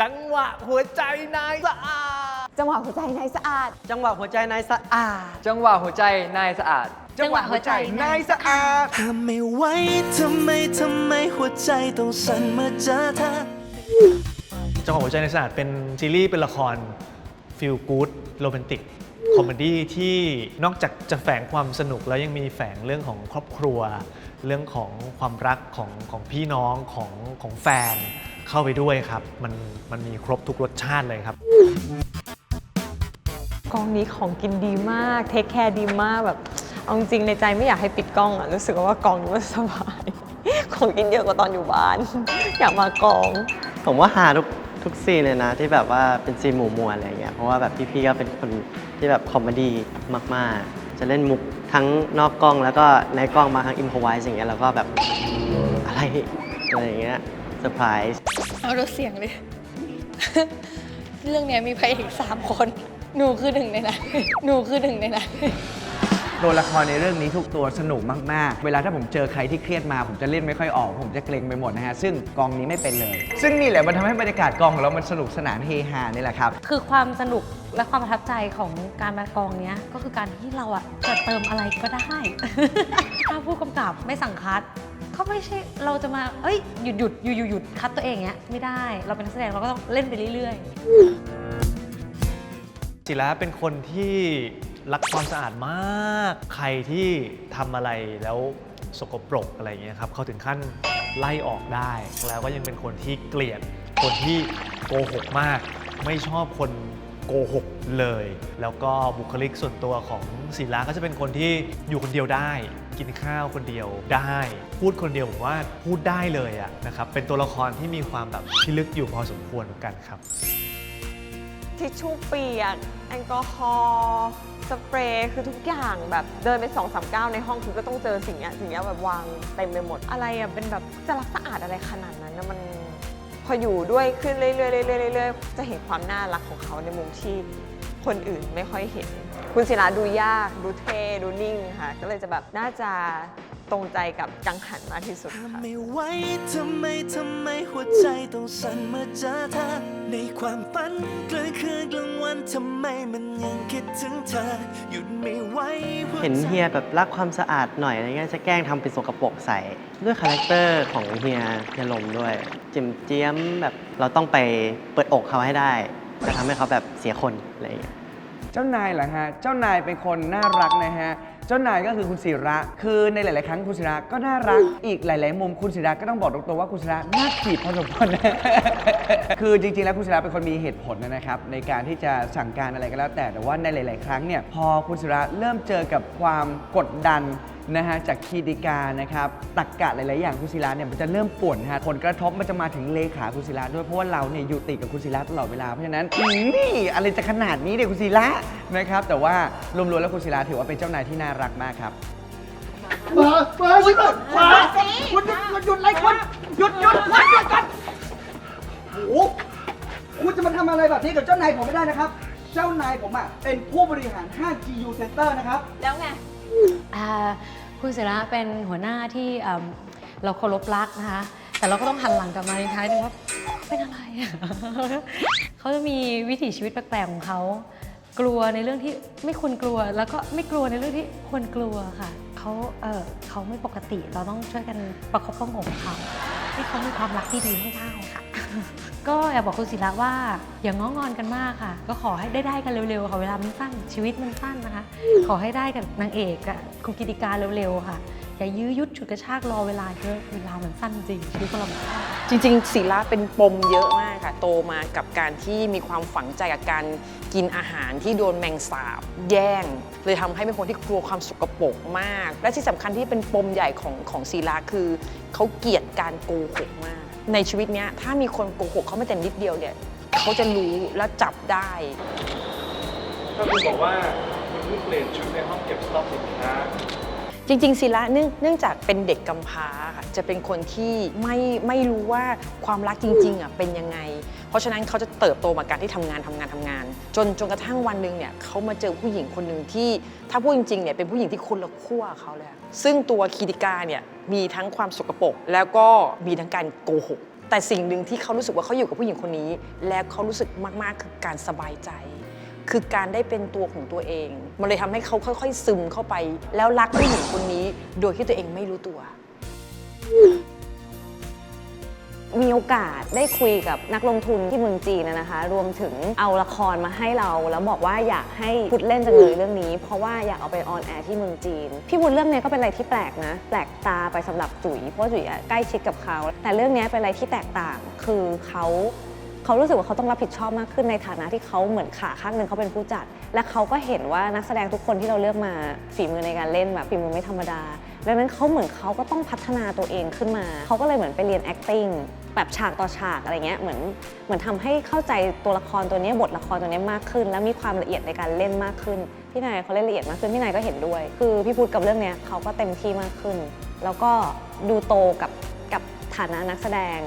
จังหวะหัวใจนายสะอาด จังหวะหัวใจนายสะอาด จังหวะหัวใจนายสะอาด จังหวะหัวใจนายสะอาด จังหวะหัวใจนายสะอาดทำไม่ไหวทำไมทำไมหัวใจต้องสั่นเมื่อเจอเธอจังหวะหัวใจนายสะอาดเป็นซีรีส์เป็นละครฟิลกู๊ดโรแมนติกคอมเมดี้ที่นอกจากจะแฝงความสนุกแล้วยังมีแฝงเรื่องของครอบครัว เรื่องของความรักของของพี่น้องของของแฟน เข้าไปด้วยครับ มันมันมีครบทุกรสชาติเลยครับ กองนี้ของกินดีมาก เทคแคร์ดีมากแบบ เอาจริงๆในใจไม่อยากให้ปิดกล้องอะรู้สึกว่ากองนี้มันสบาย ของกินเยอะกว่าตอนอยู่บ้าน อยากมากอง ผมว่าหาทุกทุกซีนเลยนะ ที่แบบว่าเป็นซีนหมู่มวลอะไรเงี้ยเพราะว่าแบบพี่ๆก็เป็นคนที่แบบคอมเมดี้มากๆ จะเล่นมุกทั้งนอกกล้องแล้วก็ในกล้องมาทั้งอิมพอไวส์อย่างเงี้ยแล้วก็แบบอะไรอะไรอย่างเงี้ยเซอร์ไพรส์ เอารถเสียงเลย เรื่องเนี้ยมีพระเอกสามคน หนูคือหนึ่งในนั้น หนูคือหนึ่งในนั้น ตัวละครในเรื่องนี้ทุกตัวสนุกมาก ๆ เวลาถ้าผมเจอใครที่เครียดมา ผมจะเล่นไม่ค่อยออก ผมจะเกรงไปหมดนะฮะ ซึ่งกองนี้ไม่เป็นเลย ซึ่งนี่แหละมันทำให้บรรยากาศกองของเรา มันสนุกสนานเฮฮานี่แหละครับ คือความสนุกและความประทับใจของการมากองเนี้ยก็คือการที่เราอะจะเติมอะไรก็ได้ ถ้าผู้กำกับไม่สั่งคัด ก็ไม่ใช่เราจะมาเอ้ยหยุดหยุดหยุดหยุดหยุดคัดตัวเองเงี้ยไม่ได้เราเป็นนักแสดงเราก็ต้องเล่นไปเรื่อยๆศิลาเป็นคนที่รักความสะอาดมาก ใครที่ทำอะไรแล้วสกปรกอะไรอย่างเงี้ยครับเขาถึงขั้นไล่ออกได้ แล้วก็ยังเป็นคนที่เกลียด คนที่โกหกมาก ไม่ชอบคนโกหกเลย แล้วก็บุคลิกส่วนตัวของศิลาก็จะเป็นคนที่อยู่คนเดียวได้ กินข้าวคนเดียวได้ พูดคนเดียวผมว่าพูดได้เลยอะนะครับเป็นตัวละครที่มีความแบบพิลึกอยู่พอสมควรเหมือนกันครับ ทิชชู่เปียกแอลกอฮอล์สเปรย์คือทุกอย่างแบบเดินไป2องสามก้าวในห้องคุณก็ต้องเจอสิ่งเนี้ยสิ่งเนี้ยแบบวางเต็มไปหมดอะไรอะเป็นแบบจะรักสะอาดอะไรขนาดนั้นนะมันพออยู่ด้วยขึ้นเรื่อยๆเรื่อยๆเรื่อยๆจะเห็นความน่ารักของเขาในมุมที่คนอื่นไม่ค่อยเห็น คุณศิลาดูยาก ดูเท่ดูนิ่งค่ะ ก็เลยจะแบบน่าจะตรงใจกับกังหันมากที่สุดค่ะทำไม่ไหวทำไมทำไมหัวใจต้องสั่นเมื่อเจอเธอในความฝันกลางคืนกลางวันทำไมมันยังคิดถึงเธอหยุดไม่ไหวหัวใจเห็นเฮียแบบรักความสะอาดหน่อยอะไรเงี้ยจะแกล้งทำเป็นสกปรกใส่ ด้วยคาแรคเตอร์ของเฮียเฮียลมด้วยจิมเจียมแบบเราต้องไปเปิดอกเขาให้ได้จะทำให้เขาแบบเสียคนอะไรอย่างเงี้ย เจ้านายเหรอฮะ เจ้านายเป็นคนน่ารักนะฮะ เจ้านายก็คือคุณศิระ คือในหลาย ๆ ครั้งคุณศิระก็น่ารัก อีกหลาย ๆ มุมคุณศิระก็ต้องบอกตรงๆว่าคุณศิระน่าขีดพอสมควรนะ คือจริง ๆ แล้วคุณศิระเป็นคนมีเหตุผลนะครับในการที่จะสั่งการอะไรก็แล้วแต่ แต่ว่าในหลาย ๆ ครั้งเนี่ยพอคุณศิระเริ่มเจอกับความกดดัน นะฮะจากคีดิกานะครับตักกะหลาย ๆ อย่างคุณศิลาเนี่ยมันจะเริ่มป่วนฮะผลกระทบมันจะมาถึงเลขาคุณศิลาด้วยเพราะว่าเราเนี่ยอยู่ติดกับคุณศิลาตลอดเวลาเพราะฉะนั้นนี่อะไรจะขนาดนี้เนี่ยคุณศิลานะครับแต่ว่ารวม ๆ แล้วคุณศิลาถือว่าเป็นเจ้านายที่น่ารักมากครับมามาหยุดมาหยุดหยุดหยุดอะไรคุณหยุดหยุดหยุดหยุดกันโอ้โหคุณจะมาทำอะไรแบบนี้กับเจ้านายผมไม่ได้นะครับ เจ้านายผมอะเป็นผู้บริหารห้าง GU Center นะครับ แล้วไง อ่าคุณศิระเป็นหัวหน้าที่เอิ่มเราเคารพรักนะคะ แต่เราก็ต้องหันหลังกลับมาในท้ายนึงว่าเป็นอะไรอะ เขาจะมีวิถีชีวิตแปลกๆของเขา กลัวในเรื่องที่ไม่ควรกลัว แล้วก็ไม่กลัวในเรื่องที่ควรกลัวค่ะ เขาเออเขาไม่ปกติ เราต้องช่วยกันประคบประหงมเขาให้เขามีความรักที่ดีให้ได้ค่ะ ก็อยากบอกคุณศิระว่าอย่างง้องอนกันมากค่ะ ก็ขอให้ได้ได้กันเร็วๆค่ะเวลามันสั้นชีวิตมันสั้นนะคะ ขอให้ได้กับนางเอกกับคุณกิติการเร็วๆค่ะอย่ายื้อยุดฉุดกระชากรอเวลาเยอะเวลามันสั้นจริงชีวิตของเราจริงๆศิลาเป็นปมเยอะมากค่ะ โตมากับการที่มีความฝังใจกับการกินอาหารที่โดนแมงสาบแย่ง เลยทำให้เป็นคนที่กลัวความสกปรกมาก และที่สำคัญที่เป็นปมใหญ่ของของศิลาคือเขาเกลียดการโกหกมาก ในชีวิตเนี้ยถ้ามีคนโกหกเขาไม่แต่นิดเดียวเนี่ยเขาจะรู้และจับได้ถ้าคุณบอกว่าคุณเพิ่งเปลี่ยนชุดในห้องเก็บสต็อกสินค้า จริงๆศิระเนื่องเนื่องจากเป็นเด็กกำพร้าค่ะจะเป็นคนที่ไม่ไม่รู้ว่าความรักจริงๆอะเป็นยังไง เพราะฉะนั้นเขาจะเติบโตมาการที่ทำงานทำงานทำงาน จนจนกระทั่งวันหนึ่งเนี่ยเขามาเจอผู้หญิงคนหนึ่งที่ ถ้าพูดจริงๆเนี่ยเป็นผู้หญิงที่คนละขั้วเขาเลยอะซึ่งตัวคีติกาเนี่ย มีทั้งความสกปรกแล้วก็มีทั้งการโกหก แต่สิ่งหนึ่งที่เขารู้สึกว่าเขาอยู่กับผู้หญิงคนนี้ แล้วเขารู้สึกมากๆคือการสบายใจ คือการได้เป็นตัวของตัวเอง มันเลยทำให้เขาค่อย ๆ ซึมเข้าไป แล้วรักผู้หญิงคนนี้ โดยที่ตัวเองไม่รู้ตัว มีโอกาสได้คุยกับนักลงทุนที่เมืองจีนนะนะคะ รวมถึงเอาละครมาให้เรา แล้วบอกว่าอยากให้พุทธเล่นจังเลยเรื่องนี้ เพราะว่าอยากเอาไปออนแอร์ที่เมืองจีน พี่พุทธเรื่องนี้ก็เป็นอะไรที่แปลกนะ แปลกตาไปสำหรับจุ๋ยเพราะจุ๋ยใกล้ชิดกับเขา แต่เรื่องนี้เป็นอะไรที่แตกต่าง คือเขาเขารู้สึกว่าเขาต้องรับผิดชอบมากขึ้นในฐานะที่เขาเหมือนขาข้างหนึ่งเขาเป็นผู้จัด และเขาก็เห็นว่านักแสดงทุกคนที่เราเลือกมาฝีมือในการเล่นแบบฝีมือไม่ธรรมดาดังนั้นเขาเหมือนเขาก็ต้องพัฒนาตัวเองขึ้นมา เขาก็เลยเหมือนไปเรียน acting แบบฉากต่อฉากอะไรเงี้ยเหมือนเหมือนทำให้เข้าใจตัวละครตัวเนี้ยบทละครตัวเนี้ยมากขึ้น และมีความละเอียดในการเล่นมากขึ้น พี่นายเขาเล่นละเอียดมากขึ้นพี่นายก็เห็นด้วย คือพี่พูดกับเรื่องเนี้ยเขาก็เต็มที่มากขึ้น แล้วก็ดูโตกับกับฐานะนักแสดง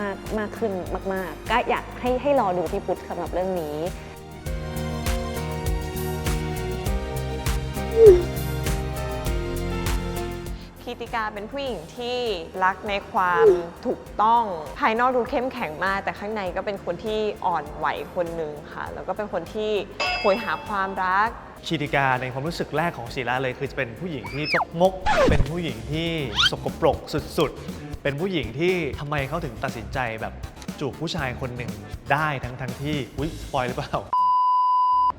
มากมากขึ้นมาก ๆ ก็อยากให้ให้รอดูพี่พุทธสำหรับเรื่องนี้ คีติกาเป็นผู้หญิงที่รักในความถูกต้อง ภายนอกดูเข้มแข็งมาก แต่ข้างในก็เป็นคนที่อ่อนไหวคนหนึ่งค่ะ แล้วก็เป็นคนที่โหยหาความรักชีติกาในความรู้สึกแรกของศิลาเลย คือจะเป็นผู้หญิงที่จกมก เป็นผู้หญิงที่สกปรกสุดๆ เป็นผู้หญิงที่ทำไมเขาถึงตัดสินใจแบบจูบผู้ชายคนหนึ่งได้ทั้งทั้งที่อุ้ยสปอยหรือเปล่า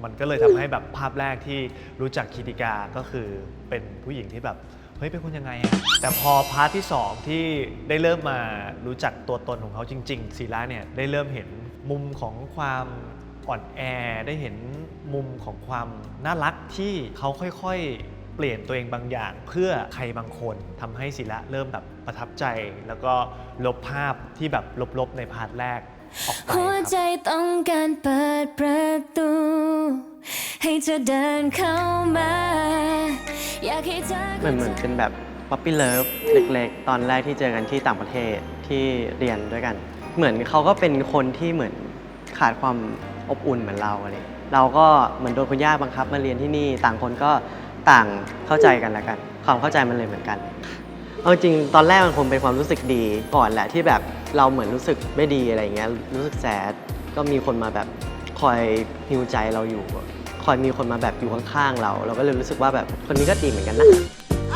มันก็เลยทำให้แบบภาพแรกที่รู้จักคีติกาก็คือเป็นผู้หญิงที่แบบ เฮ้ยเป็นคนยังไงอะแต่พอพาร์ทที่ 2 ที่ได้เริ่มมารู้จักตัวตนของเขาจริงๆศิลาเนี่ยได้เริ่มเห็นมุมของความอ่อนแอได้เห็นมุมของความน่ารักที่เขาค่อยๆ เปลี่ยนตัวเองบางอย่าง เพื่อใครบางคนทำให้ศิลาเริ่มแบบประทับใจ แล้วก็ลบภาพที่แบบลบๆในพาร์ทแรก หัวครับใจต้องการเปิดประตู ให้เธอเดินเข้ามา อยากให้เธอเหมือนเหมือนเป็นแบบป๊อปปี้เลิฟเล็กๆ ตอนแรกที่เจอกันที่ต่างประเทศที่เรียนด้วยกัน เหมือนเขาก็เป็นคนที่เหมือนขาดความอบอุ่นเหมือนเราอะไรเราก็เหมือนโดนคุณย่าบังคับมาเรียนที่นี่ต่างคนก็ต่างเข้าใจกันละกัน ความเข้าใจมันเลยเหมือนกันเอาจริงตอนแรกมันคงเป็นความรู้สึกดีก่อนแหละที่แบบ เราเหมือนรู้สึกไม่ดีอะไรอย่างเงี้ยรู้สึกแสดก็มีคนมาแบบคอยฮิวใจเราอยู่ คอยมีคนมาแบบอยู่ข้างๆเรา เราก็เลยรู้สึกว่าแบบคนนี้ก็ดีเหมือนกันนะ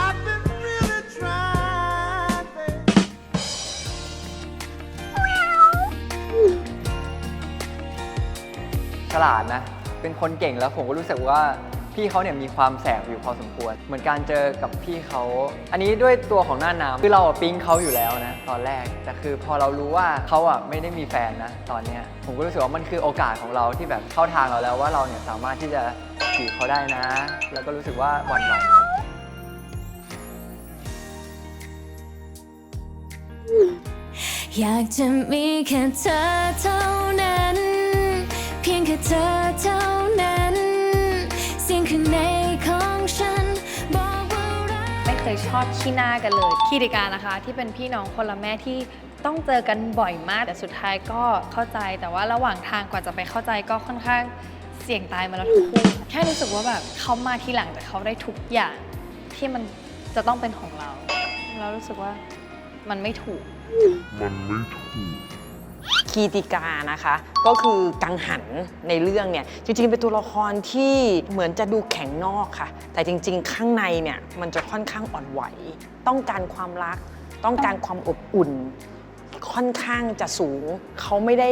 I've been really trying, baby. ฉลาดนะ เป็นคนเก่งแล้วผมก็รู้สึกว่า พี่เขาเนี่ยมีความแสบอยู่พอสมควร เหมือนการเจอกับพี่เขาอันนี้ด้วยตัวของหน้าน้ำคือเราอะปิ๊งเขาอยู่แล้วนะตอนแรกแต่คือพอเรารู้ว่าเขาอะไม่ได้มีแฟนนะตอนเนี้ยผมก็รู้สึกว่ามันคือโอกาสของเราที่แบบเข้าทางเราแล้วว่าเราเนี่ยสามารถที่จะจีบเขาได้นะ แล้วก็รู้สึกว่าหวั่นไหวครับ อยากจะมีแค่เธอเท่านั้น เพียงแค่เธอเท่านั้น ยชอบขี้หน้ากันเลย คีติกานะคะ ที่เป็นพี่น้องคนละแม่ที่ต้องเจอกันบ่อยมาก แต่สุดท้ายก็เข้าใจ แต่ว่าระหว่างทางกว่าจะไปเข้าใจก็ค่อนข้างเสี่ยงตายมาแล้วทั้งคู่แค่รู้สึกว่าแบบเขามาทีหลังแต่เขาได้ทุกอย่างที่มันจะต้องเป็นของเรา เรารู้สึกว่ามันไม่ถูก มันไม่ถูก คีติกานะคะ ก็คือกังหันในเรื่องเนี่ยจริงๆ เป็นตัวละครที่เหมือนจะดูแข็งนอกค่ะ แต่จริง ๆ ข้างในเนี่ยมันจะค่อนข้างอ่อนไหว ต้องการความรัก ต้องการความอบอุ่น ค่อนข้างจะสูง เขาไม่ได้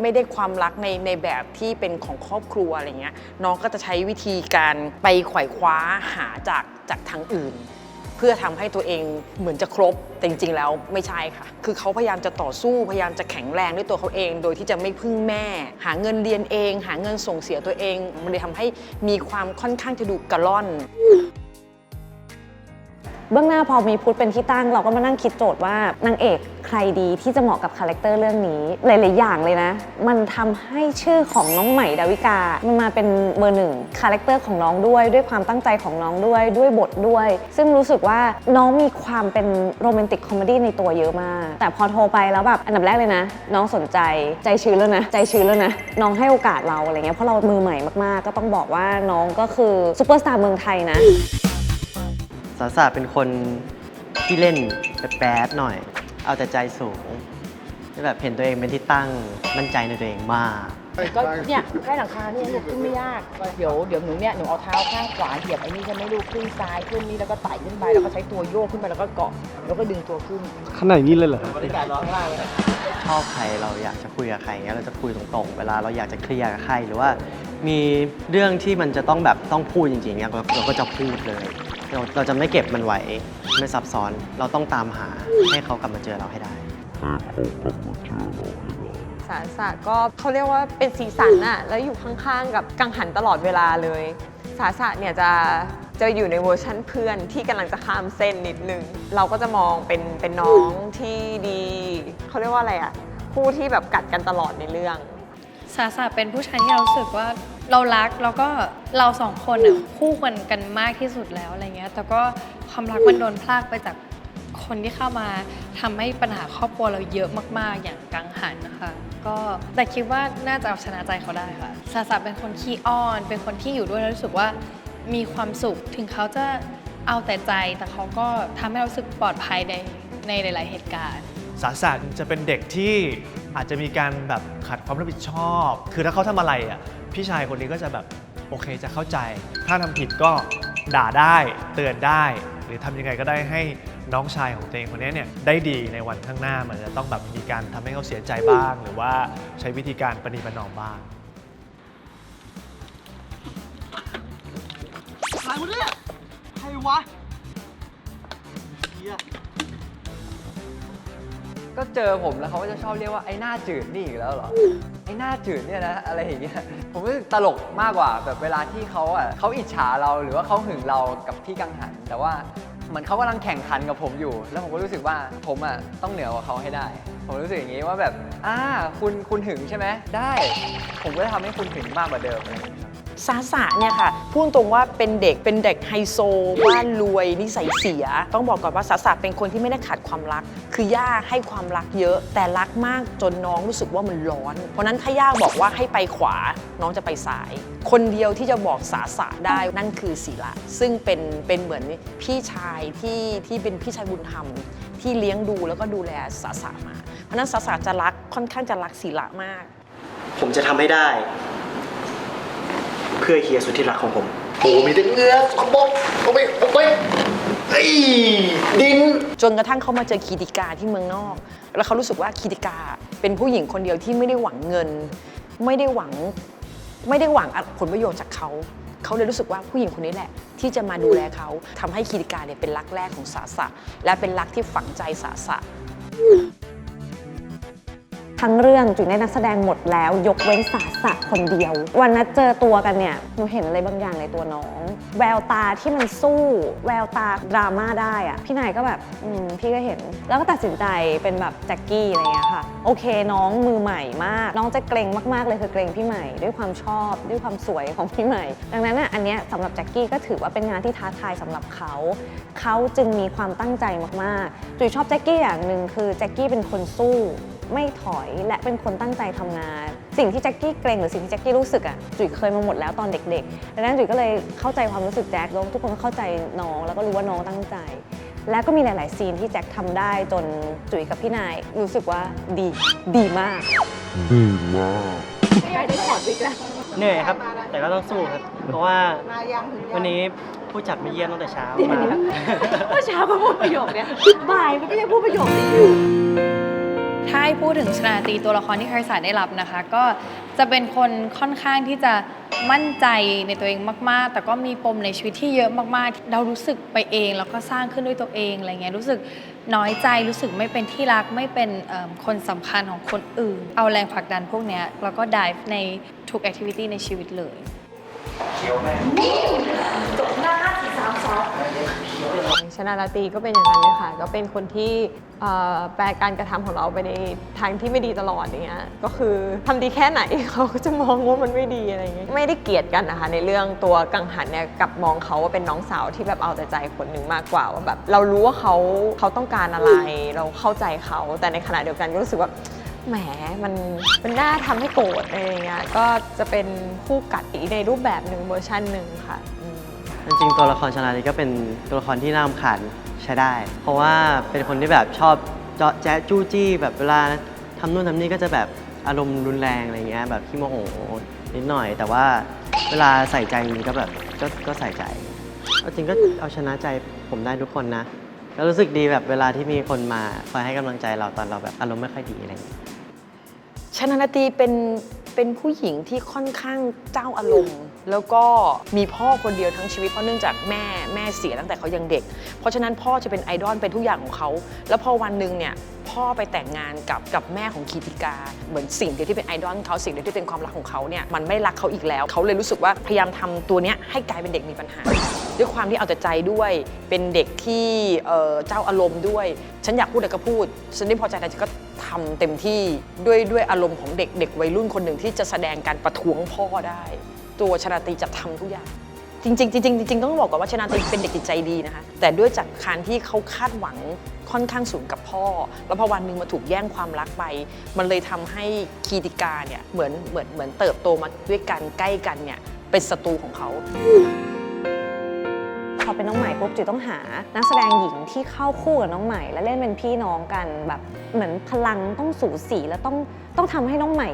ไม่ได้ความรักในในแบบที่เป็นของครอบครัวอะไรเงี้ยน้องก็จะใช้วิธีการไปไขว่คว้าหาจากจากทางอื่น เพื่อทำให้ตัวเองเหมือนจะครบแต่จริงๆแล้วไม่ใช่ค่ะ คือเขาพยายามจะต่อสู้พยายามจะแข็งแรงด้วยตัวเขาเอง โดยที่จะไม่พึ่งแม่ หาเงินเรียนเอง หาเงินส่งเสียตัวเอง มันเลยทำให้มีความค่อนข้างจะดูกระล่อน เบื้องหน้าพอมีพุทธเป็นที่ตั้ง เราก็มานั่งคิดโจทย์ว่านางเอกใครดีที่จะเหมาะกับคาแรคเตอร์เรื่องนี้หลาย ๆ อย่างเลยนะ มันทำให้ชื่อของน้องใหม่ดาวิกา มันมาเป็นเบอร์หนึ่งคาแรคเตอร์ของน้องด้วย ด้วยความตั้งใจของน้องด้วยด้วยบทด้วย ซึ่งรู้สึกว่าน้องมีความเป็นโรแมนติกคอมเมดี้ในตัวเยอะมาก แต่พอโทรไปแล้วแบบอันดับแรกเลยนะ น้องสนใจใจชื้นแล้วนะ ใจชื้นแล้วนะน้องให้โอกาสเราอะไรเงี้ยเพราะเรามือใหม่มาก ๆ ก็ต้องบอกว่าน้องก็คือซูเปอร์สตาร์เมืองไทยนะ สาสาเป็นคนที่เล่นแป๊ดๆหน่อย เอาแต่ใจสูงเที่แบบเห็นตัวเองเป็นที่ตั้งมั่นใจในตัวเองมากก็เนี่ยใกล้หลังคาเนี่ยลูกขึ้นไม่ยาก เดี๋ยวเดี๋ยวหนูเนี่ยหนูเอาเท้าข้างขวาเหยียบไอ้นี่จะไม่ลูกขึ้นซ้ายขึ้นนี่แล้วก็ไต่ขึ้นไปแล้วก็ใช้ตัวโยกขึ้นไปแล้วก็เกาะแล้วก็ดึงตัวขึ้นขนาดนี้เลยเหรอบริการร้องล่างเลยชอบใครเราอยากจะคุยกับใครเงี้ยเราจะคุยตรงๆ เวลาเราอยากจะเคลียร์กับใครหรือว่า มีเรื่องที่มันจะต้องแบบต้องพูดจริงๆเนี่ยเราเราก็จะพูดเลย เราเราจะไม่เก็บมันไว้ไม่ซับซ้อนเราต้องตามหาให้เขากลับมาเจอเราให้ได้สารสะก็เขาเรียกว่าเป็นสีสันอะแล้วอยู่ข้างๆ กับกังหันตลอดเวลาเลย สาสะเนี่ยจะจะอยู่ในเวอร์ชั่นเพื่อนที่กำลังจะข้ามเส้นนิดนึง เราก็จะมองเป็นเป็นน้องที่ดีเขาเรียกว่าอะไรอะคู่ที่แบบกัดกันตลอดในเรื่อง สาสาเป็นผู้ชายที่เรารู้สึกว่า เรารักแล้วก็เราสองคนน่ะคู่กันกันมากที่สุดแล้วอะไรเงี้ย แต่ก็ความรักมันโดนพลากไปจากคนที่เข้ามาทำให้ปัญหาครอบครัวเราเยอะมาก ๆ อย่างกังหันนะคะ ก็แต่คิดว่าน่าจะเอาชนะใจเขาได้ค่ะสาสาเป็นคนขี้อ้อน เป็นคนที่อยู่ด้วยแล้วรู้สึกว่ามีความสุขถึงเขาจะเอาแต่ใจแต่เขาก็ทำให้เรารู้สึกปลอดภัยในในหลาย ๆ เหตุการณ์สาสารจะเป็นเด็กที่อาจจะมีการแบบขัดความรับผิดชอบ คือถ้าเขาทำอะไรอะ พี่ชายคนนี้ก็จะแบบโอเคจะเข้าใจ ถ้าทำผิดก็ด่าได้เตือนได้ หรือทำยังไงก็ได้ให้น้องชายของตัวเองคนนี้เนี่ยได้ดีในวันข้างหน้ามันจะต้องแบบมีการทำให้เขาเสียใจบ้าง หรือว่าใช้วิธีการประนีประนอมบ้าง ใครวะเนี่ยใครวะเฮีย ก็เจอผมแล้วเขาก็จะชอบเรียกว่าไอ้หน้าจืดนี่อีกแล้วเหรอ ไอ้หน้าจืดเนี่ยนะอะไรอย่างเงี้ย ผมรู้สึกตลกมากกว่าแบบเวลาที่เขาอะเขาอิจฉาเราหรือว่าเขาหึงเรากับพี่กังหัน แต่ว่าเหมือนเขากำลังแข่งขันกับผมอยู่ แล้วผมก็รู้สึกว่าผมอะต้องเหนือกว่าเขาให้ได้ ผมรู้สึกอย่างนี้ว่าแบบอ่าคุณคุณหึงใช่ไหมได้ ผมก็จะทำให้คุณหึงมากกว่าเดิมอะไรอย่างเงี้ย สาสะเนี่ยค่ะ พูดตรงว่าเป็นเด็กเป็นเด็กไฮโซบ้านรวยนิสัยเสีย ต้องบอกก่อนว่าสาสะเป็นคนที่ไม่ได้ขาดความรัก คือย่าให้ความรักเยอะ แต่รักมากจนน้องรู้สึกว่ามันร้อน เพราะนั้นถ้าย่าบอกว่าให้ไปขวาน้องจะไปซ้าย คนเดียวที่จะบอกสาสะได้นั่นคือศิละ ซึ่งเป็นเป็นเหมือนพี่ชายที่ที่เป็นพี่ชายบุญธรรมที่เลี้ยงดูแล้วก็ดูแลสาสะมา เพราะฉะนั้นสาสะจะรักค่อนข้างจะรักศิละมาก ผมจะทำให้ได้ เพื่อเฮียสุดที่รักของผม โอ้มีแต่เงือกขบกเอาไปเอาไปไอ้ดิน จนกระทั่งเขามาเจอคีติกาที่เมืองนอก แล้วเขารู้สึกว่าคีติกาเป็นผู้หญิงคนเดียวที่ไม่ได้หวังเงิน ไม่ได้หวังไม่ได้หวังผลประโยชน์จากเขาเขาเลยรู้สึกว่าผู้หญิงคนนี้แหละ ที่จะมาดูแลเขาทำให้คีติกาเนี่ยเป็นรักแรกของสาสะและเป็นรักที่ฝังใจสาสะ ทั้งเรื่องจุ๋ยได้นักแสดงหมดแล้ว ยกเว้นสาสะคนเดียว วันนั้นเจอตัวกันเนี่ยหนูเห็นอะไรบางอย่างในตัวน้อง แววตาที่มันสู้ แววตาดราม่าได้อะพี่นายก็แบบอืมพี่ก็เห็น แล้วก็ตัดสินใจเป็นแบบแจ็คกี้อะไรเงี้ยค่ะ โอเคน้องมือใหม่มาก น้องจะเกรงมากๆเลยคือเกรงพี่ใหม่ ด้วยความชอบด้วยความสวยของพี่ใหม่ ดังนั้นอะอันเนี้ยสำหรับแจ็คกี้ก็ถือว่าเป็นงานที่ท้าทายสำหรับเขา เขาจึงมีความตั้งใจมากๆจุ๋ยชอบแจ็คกี้อย่างหนึ่งคือแจ็คกี้เป็นคนสู้ ไม่ถอยและเป็นคนตั้งใจทำงาน สิ่งที่แจ็คกี้เกรงหรือสิ่งที่แจ็คกี้รู้สึกอะจุ๋ยเคยมาหมดแล้วตอนเด็กๆดังนั้นจุ๋ยก็เลยเข้าใจความรู้สึกแจ็คแล้วทุกคนก็เข้าใจน้องแล้วก็รู้ว่าน้องตั้งใจ แล้วก็มีหลาย ๆ ซีนที่แจ็คทำได้จนจุ๋ยกับพี่นายรู้สึกว่าดีดีมากเหนื่อยครับ แต่ก็ต้องสู้ครับ เพราะว่าวันนี้ผู้จัดมาเยี่ยมตั้งแต่เช้ามาเมื่อเช้าก็พูดประโยคเนี้ยบ่ายมันก็ยังพูดประโยคนี้ ถ้าให้พูดถึงชนาตรีตัวละครที่คาริสาได้รับนะคะ ก็จะเป็นคนค่อนข้างที่จะมั่นใจในตัวเองมาก ๆ แต่ก็มีปมในชีวิตที่เยอะมากๆ เรารู้สึกไปเองแล้วก็สร้างขึ้นด้วยตัวเองอะไรเงี้ยรู้สึกน้อยใจรู้สึกไม่เป็นที่รักไม่เป็นเอิ่มคนสำคัญของคนอื่น เอาแรงผลักดันพวกเนี้ยแล้วก็ dive ในทุกแอคทิวิตี้ในชีวิตเลย ชนาลาตรีก็เป็นอย่างนั้นเลยค่ะ ก็เป็นคนที่แปลการกระทำของเราไปในทางที่ไม่ดีตลอดอย่างเงี้ยก็คือทำดีแค่ไหนเขาก็จะมองว่ามันไม่ดีอะไรเงี้ยไม่ได้เกลียดกันนะคะในเรื่องตัวกังหันเนี่ยกับมองเขาว่าเป็นน้องสาวที่แบบเอาแต่ใจคนหนึ่งมากกว่าว่าแบบเรารู้ว่าเขาเขาต้องการอะไรเราเข้าใจเขาแต่ในขณะเดียวกันก็รู้สึกว่าแหมมันมันน่าทำให้โกรธอะไรอย่างเงี้ยก็จะเป็นคู่กัดอีกในรูปแบบหนึ่งเวอร์ชันหนึ่งค่ะ จริงๆตัวละครชนาลีก็เป็นตัวละครที่น่ารำคาญใช้ได้ เพราะว่าเป็นคนที่แบบชอบเจาะแจ๊ะจู้จี้ แบบเวลาทำนู่นทำนี่ก็จะแบบอารมณ์รุนแรงอะไรเงี้ยแบบขี้โมโหนิดหน่อย แต่ว่าเวลาใส่ใจจริงก็แบบก็ก็ใส่ใจเอาจริงก็เอาชนะใจผมได้ทุกคนนะก็รู้สึกดีแบบเวลาที่มีคนมาคอยให้กำลังใจเราตอนเราแบบอารมณ์ไม่ค่อยดีอะไรเงี้ยชนานาตีเป็น เป็นผู้หญิงที่ค่อนข้างเจ้าอารมณ์ แล้วก็มีพ่อคนเดียวทั้งชีวิตเพราะเนื่องจากแม่แม่เสียตั้งแต่เขายังเด็ก เพราะฉะนั้นพ่อจะเป็นไอดอลเป็นทุกอย่างของเขา แล้วพอวันหนึ่งเนี่ยพ่อไปแต่งงานกับกับแม่ของคีติกา เหมือนสิ่งเดียวที่เป็นไอดอลเขาสิ่งเดียวที่เป็นความรักของเขาเนี่ยมันไม่รักเขาอีกแล้วเขาเลยรู้สึกว่าพยายามทำตัวเนี้ยให้กลายเป็นเด็กมีปัญหา ด้วยความที่เอาแต่ใจด้วยเป็นเด็กที่เออเจ้าอารมณ์ด้วย ฉันอยากพูดอะไรก็พูด ฉันไม่พอใจอะไรก็ ทำเต็มที่ด้วยด้วยอารมณ์ของเด็กเด็กวัยรุ่นคนหนึ่งที่จะแสดงการประท้วงพ่อได้ ตัวชนาตีจะทำทุกอย่าง จริงๆจริงๆจริงต้องบอกก่อนว่าชนาตีเป็นเด็กจิตใจดีนะคะ แต่ด้วยจากการที่เขาคาดหวังค่อนข้างสูงกับพ่อ แล้วพอวันหนึ่งมาถูกแย่งความรักไป มันเลยทำให้คีติกาเนี่ยเหมือนเหมือนเหมือนเติบโตมาด้วยกันใกล้กันเนี่ยเป็นศัตรูของเขา พอเป็นน้องใหม่ปุ๊บจุ๋ยต้องหา นักแสดงหญิงที่เข้าคู่กับน้องใหม่ และเล่นเป็นพี่น้องกันแบบเหมือนพลังต้องสูสีแล้วต้องต้องทำให้น้องใหม่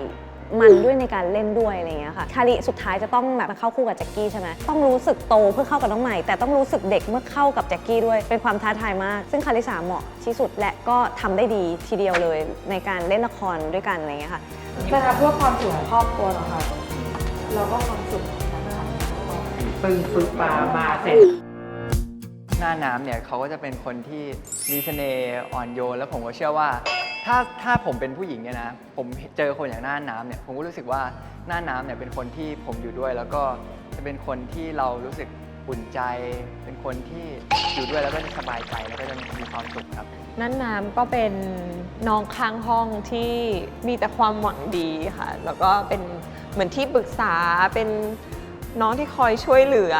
มันด้วยในการเล่นด้วยอะไรอย่างเงี้ยค่ะคาริสุดท้ายจะต้องแบบมาเข้าคู่กับแจ็คกี้ใช่ไหมต้องรู้สึกโตเพื่อเข้ากับน้องใหม่ แต่ต้องรู้สึกเด็กเมื่อเข้ากับแจ็คกี้ด้วยเป็นความท้าทายมาก ซึ่งคาริสาเหมาะที่สุดและก็ทำได้ดีทีเดียวเลยในการเล่นละครด้วยกันอะไรอย่างเงี้ยค่ะ จะทำเพื่อความสุขของครอบครัวเราค่ะเราก็ความสุขของกันค่ะปึงฝึกมามาเสร็จ หน้าน้ำเนี่ยเขาก็จะเป็นคนที่มีเสน่ห์อ่อนโยน แล้วผมก็เชื่อว่า ถ้าถ้าผมเป็นผู้หญิงเนี่ยนะ ผมเจอคนอย่างหน้าน้ำเนี่ยผมก็รู้สึกว่าหน้าน้ำเนี่ยเป็นคนที่ผมอยู่ด้วย แล้วก็จะเป็นคนที่เรารู้สึกอุ่นใจ เป็นคนที่อยู่ด้วยแล้วก็จะสบายใจแล้วก็จะมีความสุขครับ นั่นน้ำก็เป็นน้องข้างห้องที่มีแต่ความหวังดีค่ะ แล้วก็เป็นเหมือนที่ปรึกษาเป็นน้องที่คอยช่วยเหลือ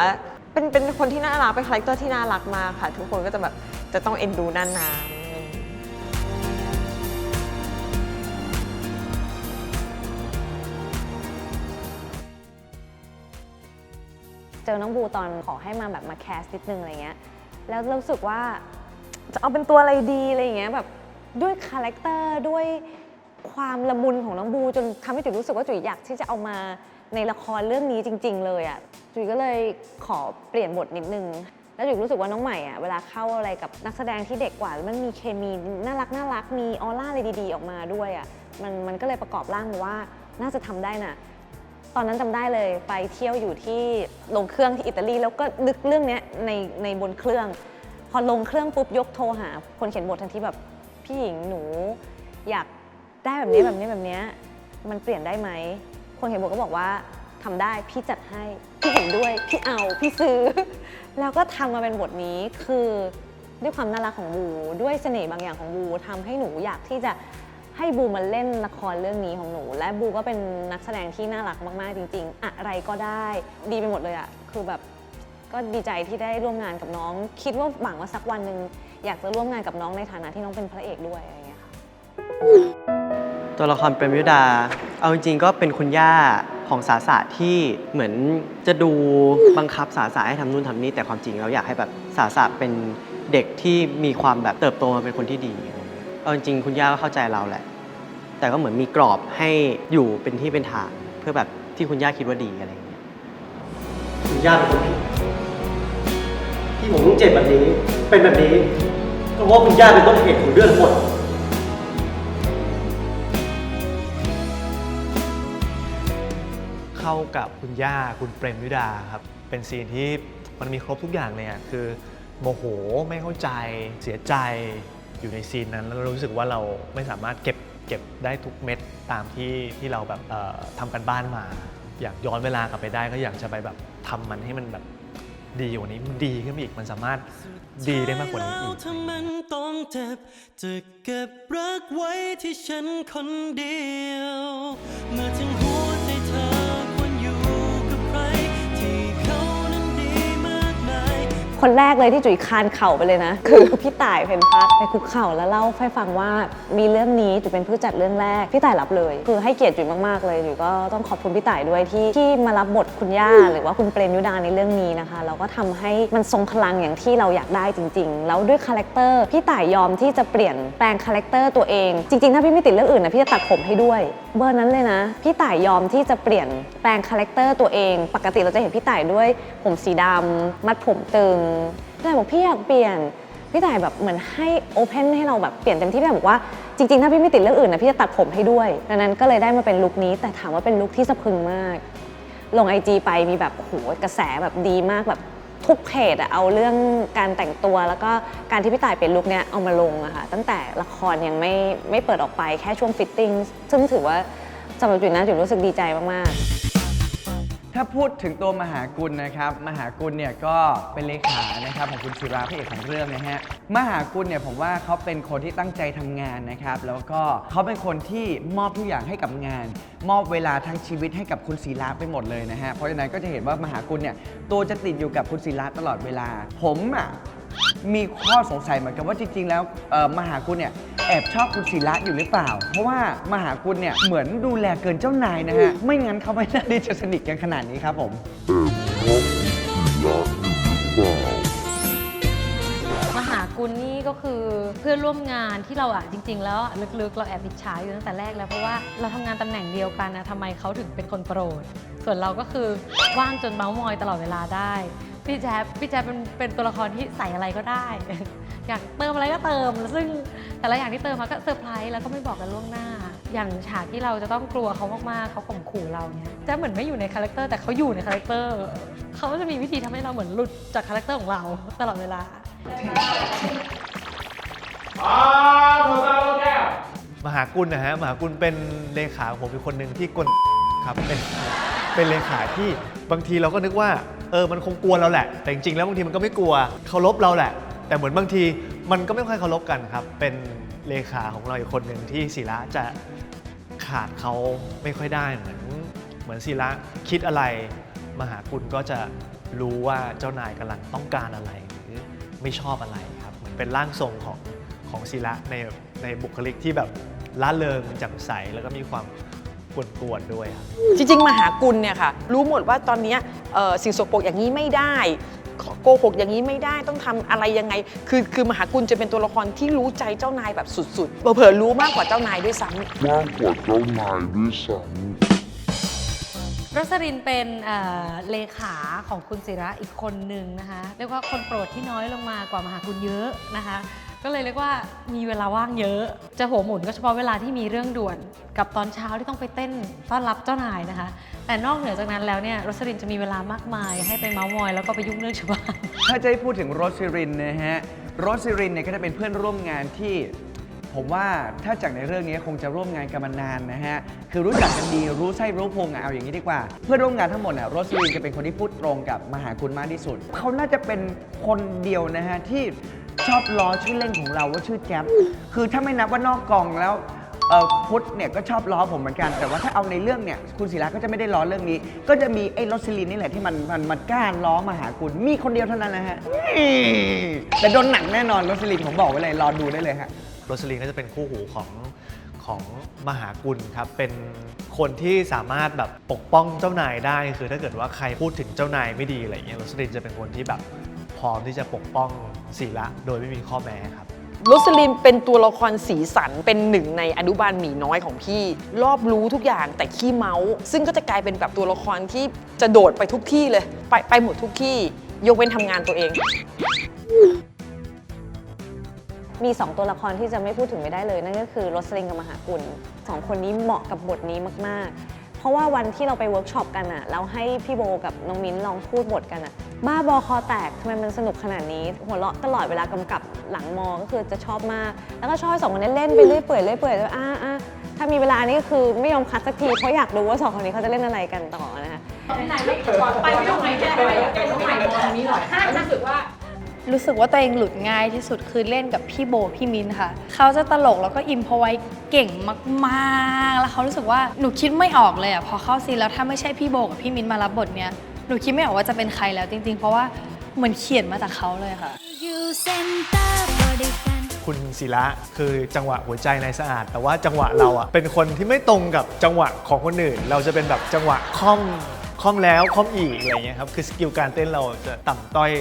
เป็นเป็นคนที่น่ารักเป็นคาแรคเตอร์ที่น่ารักมากค่ะ ทุกคนก็จะแบบจะต้องเอ็นดูนั่นน้ำอะไรอย่างเงี้ยเจอน้องบูตอนขอให้มาแบบมาแคสนิดนึงอะไรเงี้ยแล้วรู้สึกว่าจะเอาเป็นตัวอะไรดีอะไรเงี้ยแบบด้วยคาแรคเตอร์ด้วยความละมุนของน้องบูจนทำให้จุ๋ยรู้สึกว่าจุ๋ยอยากที่จะเอามา ในละครเรื่องนี้จริง ๆ เลยอะจุ๋ยก็เลยขอเปลี่ยนบทนิดนึง แล้วจุ๋ยรู้สึกว่าน้องใหม่อะเวลาเข้าอะไรกับนักแสดงที่เด็กกว่าแล้วมันมีเคมีน่ารักน่ารักมีออร่าอะไรดีๆ ออกมาด้วยอะมันมันก็เลยประกอบร่างมาว่าน่าจะทำได้น่ะ ตอนนั้นจำได้เลยไปเที่ยวอยู่ที่ลงเครื่องที่อิตาลีแล้วก็นึกเรื่องเนี้ยในในบนเครื่อง พอลงเครื่องปุ๊บยกโทรหา คนเขียนบททันทีแบบพี่หญิงหนู อยากได้แบบนี้แบบนี้แบบเนี้ยมันเปลี่ยนได้ไหม คนเขียนบทก็บอกว่าทำได้พี่จัดให้พี่เห็นด้วยพี่เอาพี่ซื้อ แล้วก็ทำมาเป็นบทนี้คือด้วยความน่ารักของบูด้วยเสน่ห์บางอย่างของบูทำให้หนูอยากที่จะให้บูมาเล่นละครเรื่องนี้ของหนู และบูก็เป็นนักแสดงที่น่ารักมาก ๆ จริง ๆ อะไรก็ได้ ดีไปหมดเลยอะคือแบบก็ดีใจที่ได้ร่วมงานกับน้อง คิดว่าหวังว่าสักวันหนึ่งอยากจะร่วมงานกับน้องในฐานะที่น้องเป็นพระเอกด้วยอะไรอย่างเงี้ยค่ะ ตัวละครเปรมยุดา เอาจริงๆก็เป็นคุณย่าของสาสะที่เหมือนจะดูบังคับสาสะให้ทำนู่นทำนี่แต่ความจริงเราอยากให้แบบสาสะเป็นเด็กที่มีความแบบเติบโตมาเป็นคนที่ดี เอาจริงๆคุณย่าก็เข้าใจเราแหละ แต่ก็เหมือนมีกรอบให้อยู่เป็นที่เป็นทางเพื่อแบบที่คุณย่าคิดว่าดีอะไรอย่างเงี้ยคุณย่าเป็นคนผิดที่ผมต้องเจ็บแบบนี้เป็นแบบนี้ก็เพราะคุณย่าเป็นต้นเหตุของเรื่องทั้งหมด เข้ากับคุณย่าคุณเปรมวิดาครับเป็นซีนที่มันมีครบทุกอย่างเลยอะคือโมโหไม่เข้าใจเสียใจอยู่ในซีนนั้นแล้วเรารู้สึกว่าเราไม่สามารถเก็บเก็บได้ทุกเม็ดตามที่ที่เราแบบทำกันบ้านมา อยากย้อนเวลากลับไปได้ก็อยากจะไปแบบทำมันให้มันแบบดีกว่านี้มันดีขึ้นอีกมันสามารถดีได้มากกว่านี้อีกถ้ามันต้องเจ็บจะเก็บรักไว้ที่ฉันคนเดียวเมื่อถึง คนแรกเลยที่จุ๋ยคานเข่าไปเลยนะ คือพี่ต่ายเพนพัทไปคุกเข่าแล้วเล่าให้ฟังว่ามีเรื่องนี้จุ๋ยเป็นผู้จัดเรื่องแรกพี่ต่ายรับเลย คือให้เกียรติจุ๋ยมากๆเลยจุ๋ยก็ต้องขอบคุณพี่ต่ายด้วยที่ที่มารับบทคุณย่าหรือว่าคุณเปรมยุดาในเรื่องนี้นะคะแล้วก็ทำให้มันทรงพลังอย่างที่เราอยากได้จริง ๆ แล้วด้วยคาแรคเตอร์พี่ต่ายยอมที่จะเปลี่ยนแปลงคาแรคเตอร์ตัวเองจริงๆถ้าพี่ไม่ติดเรื่องอื่นนะพี่จะตัดผมให้ด้วยเบอร์นั้นเลยนะ พี่ต่ายยอมที่จะเปลี่ยนแปลงคาแรคเตอร์ตัวเอง ปกติเราจะเห็นพี่ต่ายด้วยผมสีดำมัดผมตึงพี่ต่ายบอกพี่อยากเปลี่ยน พี่ต่ายแบบเหมือนให้โอเพนให้เราแบบเปลี่ยนเต็มที่พี่ต่ายบอกว่าจริงๆ ถ้าพี่ไม่ติดเรื่องอื่นนะพี่จะตัดผมให้ด้วย ดังนั้นก็เลยได้มาเป็นลุคนี้ แต่ถามว่าเป็นลุคที่สะพรึงมาก ลงไอจีไปมีแบบโหกระแสแบบดีมากแบบทุกเพจอะเอาเรื่องการแต่งตัวแล้วก็การที่พี่ต่ายเป็นลุคเนี้ยเอามาลงอะค่ะตั้งแต่ละครยังไม่ไม่เปิดออกไปแค่ช่วงฟิตติ้งซึ่งถือว่าสำหรับจุ๋ยนะจุ๋ยรู้สึกดีใจมากๆ ถ้าพูดถึงตัวมหากุลนะครับ มหากุลเนี่ยก็เป็นเลขานะครับของคุณศิราพระเอกของเรื่องนะฮะ มหากุลเนี่ยผมว่าเขาเป็นคนที่ตั้งใจทำงานนะครับ แล้วก็เขาเป็นคนที่มอบทุกอย่างให้กับงาน มอบเวลาทั้งชีวิตให้กับคุณศิราไปหมดเลยนะฮะ เพราะฉะนั้นก็จะเห็นว่ามหากุลเนี่ยตัวจะติดอยู่กับคุณศิราตลอดเวลา ผมอะ มีข้อสงสัยเหมือนกันว่าจริง ๆ แล้วเอ่อมหากุลเนี่ยแอบชอบคุณศิระอยู่หรือเปล่า เพราะว่ามหากุลเนี่ยเหมือนดูแลเกินเจ้านายนะฮะ ไม่งั้นเขาไม่น่าที่จะสนิทกันขนาดนี้ครับผม มหากุลนี่ก็คือเพื่อนร่วมงานที่เราอะจริง ๆ แล้วอะลึกๆ เราแอบอิจฉาอยู่ตั้งแต่แรกแล้วเพราะว่าเราทำงานตำแหน่งเดียวกันนะทำไมเขาถึงเป็นคนโปรด ส่วนเราก็คือว่างจนเมาส์มอยตลอดเวลาได้ พี่แจ๊บพี่แจ๊บเป็นเป็นตัวละครที่ใส่อะไรก็ได้ อยากเติมอะไรก็เติม ซึ่งแต่ละอย่างที่เติมมาก็เซอร์ไพรส์แล้วก็ไม่บอกกันล่วงหน้า อย่างฉากที่เราจะต้องกลัวเขามากๆเขาข่มขู่เราเนี่ยแจ๊บเหมือนไม่อยู่ในคาแรคเตอร์แต่เขาอยู่ในคาแรคเตอร์เขาจะมีวิธีทำให้เราเหมือนหลุดจากคาแรคเตอร์ของเราตลอดเวลามหากุลนะฮะมหากุลเป็นเลขาของผมเป็นคนหนึ่งที่กลครับเป็นเป็นเลขาที่บางทีเราก็นึกว่า เออมันคงกลัวเราแหละ แต่จริงๆแล้วบางทีมันก็ไม่กลัวเคารพเราแหละ แต่เหมือนบางทีมันก็ไม่ค่อยเคารพกันครับ เป็นเลขาของเราอีกคนหนึ่งที่ศิระจะขาดเขาไม่ค่อยได้เหมือนเหมือนศิระคิดอะไร มหากุลก็จะรู้ว่าเจ้านายกำลังต้องการอะไรหรือไม่ชอบอะไรครับเหมือนเป็นร่างทรงของของศิระในในบุคลิกที่แบบล่าเริงแจ่มใสแล้วก็มีความ กวนๆด้วยครับ จริงๆ มหากุลเนี่ยค่ะ รู้หมดว่าตอนเนี้ยเอ่อสิ่งสกปรกอย่างนี้ไม่ได้ขอโกหกอย่างนี้ไม่ได้ต้องทำอะไรยังไง คือคือมหากุลจะเป็นตัวละครที่รู้ใจเจ้านายแบบสุดๆเผลอๆรู้มากกว่าเจ้านายด้วยซ้ำ มากกว่าเจ้านายด้วยซ้ำ รสรินเป็นเอ่อเลขาของคุณศิระอีกคนนึงนะคะ เรียกว่าคนโปรดที่น้อยลงมากว่ามหาคุณเยอะนะคะ ก็เลยเรียกว่ามีเวลาว่างเยอะ จะหัวหมุนก็เฉพาะเวลาที่มีเรื่องด่วน กับตอนเช้าที่ต้องไปเต้นต้อนรับเจ้านายนะคะ แต่นอกเหนือจากนั้นแล้วเนี่ยรสรินจะมีเวลามากมาย ให้ไปเมาส์มอยแล้วก็ไปยุ่งเรื่องชาวบ้าน ถ้าจะให้พูดถึงโรสซิรินนะฮะโรสซิรินเนี่ยก็จะเป็นเพื่อนร่วมงานที่ ผมว่าถ้าจากในเรื่องนี้คงจะร่วมงานกันมานานนะฮะ คือรู้จักกันดีรู้ไส้รู้พุงอะเอาอย่างนี้ดีกว่า เพื่อนร่วมงานทั้งหมดเนี่ยโรสซิรินจะเป็นคนที่พูดตรงกับมหาคุณมากที่สุด เขาน่าจะเป็นคนเดียวนะฮะที่ ชอบล้อชื่อเล่นของเราว่าชื่อแจ๊บคือถ้าไม่นับว่านอกกองแล้วเออพุทธเนี่ยก็ชอบล้อผมเหมือนกัน แต่ว่าถ้าเอาในเรื่องเนี่ยคุณศิระก็จะไม่ได้ล้อเรื่องนี้ ก็จะมีไอ้รสลินนี่แหละที่มันมันมันกล้าล้อมาหาคุณมีคนเดียวเท่านั้นนะฮะนี่แต่โดนหนังแน่นอนรสลินผมบอกไว้เลยรอดูได้เลยฮะ โรสลินก็จะเป็นคู่หูของของมหากุลครับ เป็นคนที่สามารถแบบปกป้องเจ้านายได้ คือถ้าเกิดว่าใครพูดถึงเจ้านายไม่ดีอะไรเงี้ยโรสลินจะเป็นคนที่แบบพร้อมที่จะปกป้อง ศีละโดยไม่มีข้อแม้ครับโรสลินเป็นตัวละครสีสันเป็นหนึ่งในอนุบาลหมีน้อยของพี่ รอบรู้ทุกอย่างแต่ขี้เมาส์ซึ่งก็จะกลายเป็นแบบตัวละครที่จะโดดไปทุกที่เลย ไปไปหมดทุกที่ ยกเว้นทำงานตัวเอง มี 2 ตัวละครที่จะไม่พูดถึงไม่ได้เลย นั่นก็คือโรสลินกับมหากุลสองคนนี้เหมาะกับบทนี้มาก ๆ เพราะว่าวันที่เราไปเวิร์กช็อปกันอะเราให้พี่โบกับน้องมิ้นลองพูดบทกันอะบ้าบอคอแตกทำไมมันสนุกขนาดนี้ หัวเราะตลอดเวลากำกับหลังมอก็คือจะชอบมาก แล้วก็ชอบให้สองคนนี้เล่นไปเรื่อยเปื่อยเรื่อยเปื่อยแล้วอ่าอ่าถ้ามีเวลานี่ก็คือไม่ยอมคัดสักทีเพราะอยากรู้ว่าสองคนนี้เขาจะเล่นอะไรกันต่อนะคะรู้สึกว่า รู้สึกว่าตัวเองหลุดง่ายที่สุดคือเล่นกับพี่โบพี่มินค่ะ เขาจะตลกแล้วก็อิมพอไว้เก่งมากๆ แล้วเขารู้สึกว่าหนูคิดไม่ออกเลยอะพอเข้าซีนแล้วถ้าไม่ใช่พี่โบกับพี่มินมารับบทเนี้ยหนูคิดไม่ออกว่าจะเป็นใครแล้วจริงๆ เพราะว่าเหมือนเขียนมาจากเขาเลยค่ะ คุณศิระคือจังหวะหัวใจในสะอาด แต่ว่าจังหวะเราอะเป็นคนที่ไม่ตรงกับจังหวะของคนอื่น เราจะเป็นแบบจังหวะคล่อม คล่อมแล้วคล่อมอีกอะไรเงี้ยครับคือสกิลการเต้นเราจะต่ำต้อย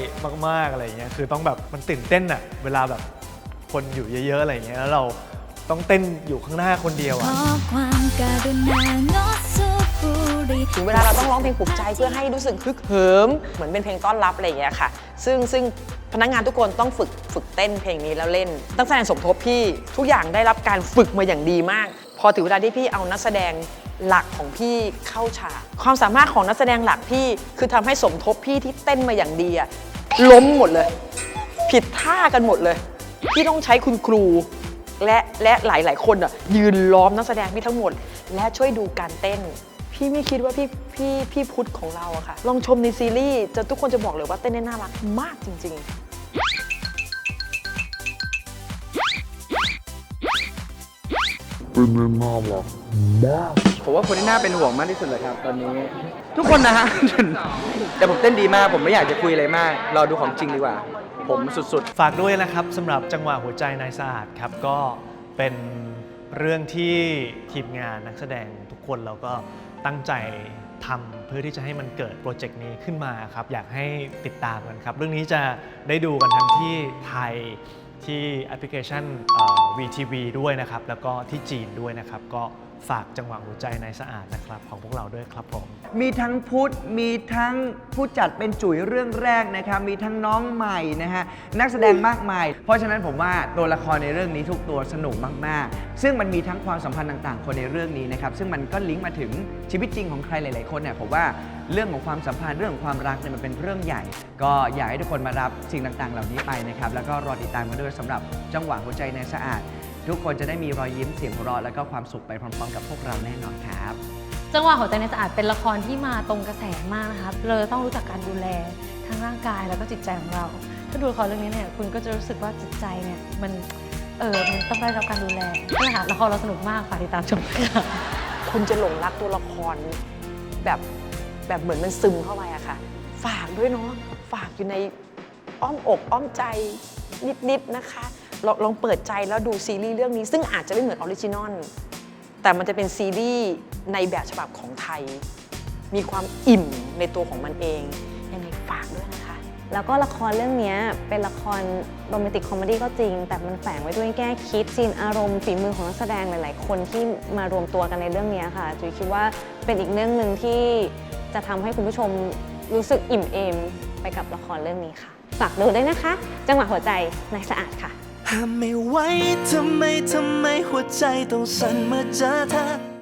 มากๆอะไรเงี้ยคือต้องแบบมันตื่นเต้นอะเวลาแบบคนอยู่เยอะๆอะไรเงี้ยแล้วเราต้องเต้นอยู่ข้างหน้าคนเดียวขอะอความการุณางดสูบบุหรี่ถึงเวลาเราต้องร้องเพลงปลุกใจเพื่อให้รู้สึกฮึกเหิมเหมือนเป็นเพลงต้อนรับอะไรอย่างเงี้ยค่ะ ซึ่งซึ่งพนักงานทุกคนต้องฝึกฝึกเต้นเพลงนี้แล้วเล่นตั้งแสดงสมทบพี่ทุกอย่างได้รับการฝึกมาอย่างดีมาก พอถึงเวลาที่พี่เอานักแสดง หลักของพี่เข้าฉาก ความสามารถของนักแสดงหลักพี่คือทำให้สมทบพี่ที่เต้นมาอย่างดีอะล้มหมดเลย ผิดท่ากันหมดเลยพี่ต้องใช้คุณครูและและหลาย ๆ คนอะยืนล้อมนักแสดงพี่ทั้งหมด และช่วยดูการเต้น พี่ไม่คิดว่าพี่พี่พี่พุทธของเราอะค่ะ ลองชมในซีรีส์จะทุกคนจะบอกเลยว่าเต้นได้น่ารักมากจริง ๆ เป็นน่ารักมากผมว่าคนที่น่าเป็นห่วงมากที่สุดเลยครับตอนนี้ ทุกคนนะฮะ แต่ผมเต้นดีมาก ผมไม่อยากจะคุยอะไรมาก รอดูของจริงดีกว่า ผมสุดฝากด้วยนะครับสำหรับจังหวะหัวใจนายสะอาดครับ ก็เป็นเรื่องที่ทีมงานนักแสดงทุกคนเราก็ตั้งใจทำเพื่อที่จะให้มันเกิดโปรเจกต์นี้ขึ้นมาครับ อยากให้ติดตามกันครับ เรื่องนี้จะได้ดูกันทั้งที่ไทย ที่แอปพลิเคชัน VTV ด้วยนะครับ แล้วก็ที่จีนด้วยนะครับก็ ฝากจังหวะหัวใจในสะอาดนะครับ ของพวกเราด้วยครับผม มีทั้งพุทธ มีทั้งผู้จัดเป็นจุ๋ยเรื่องแรกนะครับ มีทั้งน้องใหม่นะฮะ นักแสดงมากมาย เพราะฉะนั้นผมว่าตัวละครในเรื่องนี้ทุกตัวสนุกมาก ๆ ซึ่งมันมีทั้งความสัมพันธ์ต่าง ๆ คนในเรื่องนี้นะครับ ซึ่งมันก็ลิงก์มาถึงชีวิตจริงของใครหลาย ๆ คนเนี่ยผมว่าเรื่องของความสัมพันธ์เรื่องของความรักเนี่ยมันเป็นเรื่องใหญ่ ก็อยากให้ทุกคนมารับสิ่งต่าง ๆ เหล่านี้ไปนะครับ แล้วก็รอติดตามกันด้วยสำหรับจังหวะหัวใจในสะอาด ทุกคนจะได้มีรอยยิ้มเสียงหัวเราะแล้วก็ความสุขไปพร้อมๆ กับพวกเราแน่นอนครับ จังหวะหัวใจในสะอาดเป็นละครที่มาตรงกระแสมากนะคะเราจะต้องรู้จักการดูแลทั้งร่างกายแล้วก็จิตใจของเรา ถ้าดูละครเรื่องนี้เนี่ยคุณก็จะรู้สึกว่าจิตใจเนี่ยมันเออมันต้องได้รับการดูแลนี่นแหละค่ะละครเราสนุกมากฝากติดตามชมด้วยค่ะคุณจะหลงรักตัวละครแบบแบบเหมือนมันซึมเข้าไปอะค่ะ ฝากด้วยเนาะฝากอยู่ในอ้อมอกอ้อมใจนิดๆนะคะ ลองลองเปิดใจแล้วดูซีรีส์เรื่องนี้ ซึ่งอาจจะไม่เหมือนออริจินอลแต่มันจะเป็นซีรีส์ในแบบฉบับของไทย มีความอิ่มในตัวของมันเอง ยังไงฝากด้วยนะคะ แล้วก็ละครเรื่องเนี้ยเป็นละครโรแมนติกคอมเมดี้ก็จริง แต่มันแฝงไว้ด้วยแง่คิดซีนอารมณ์ฝีมือของนักแสดงหลาย ๆ คนที่มารวมตัวกันในเรื่องเนี้ยค่ะจุยคิดว่าเป็นอีกเรื่องหนึ่งที่จะทำให้คุณผู้ชมรู้สึกอิ่มเอมไปกับละครเรื่องนี้ค่ะ ฝากดูด้วยนะคะ จังหวะหัวใจนายสะอาดค่ะ ห้ามไม่ไหวทำไมทำไมหัวใจต้องสั่นเมื่อเจอเธอ